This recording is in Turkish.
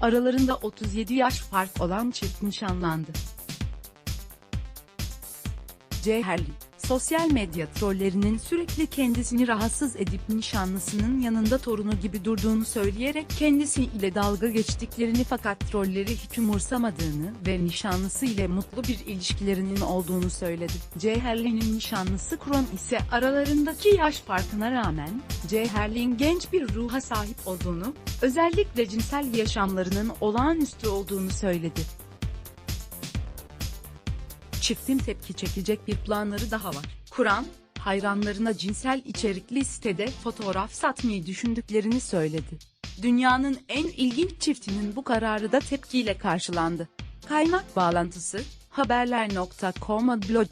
Aralarında 37 yaş fark olan çift nişanlandı. C. Herli, sosyal medya trollerinin sürekli kendisini rahatsız edip nişanlısının yanında torunu gibi durduğunu söyleyerek kendisi ile dalga geçtiklerini fakat trolleri hiç umursamadığını ve nişanlısı ile mutlu bir ilişkilerinin olduğunu söyledi. C. Herlin'in nişanlısı Kron ise aralarındaki yaş farkına rağmen, C. Herlin genç bir ruha sahip olduğunu, özellikle cinsel yaşamlarının olağanüstü olduğunu söyledi. Çiftin tepki çekecek bir planları daha var. Kur'an, hayranlarına cinsel içerikli sitede fotoğraf satmayı düşündüklerini söyledi. Dünyanın en ilginç çiftinin bu kararı da tepkiyle karşılandı. Kaynak bağlantısı, haberler.com'a blog.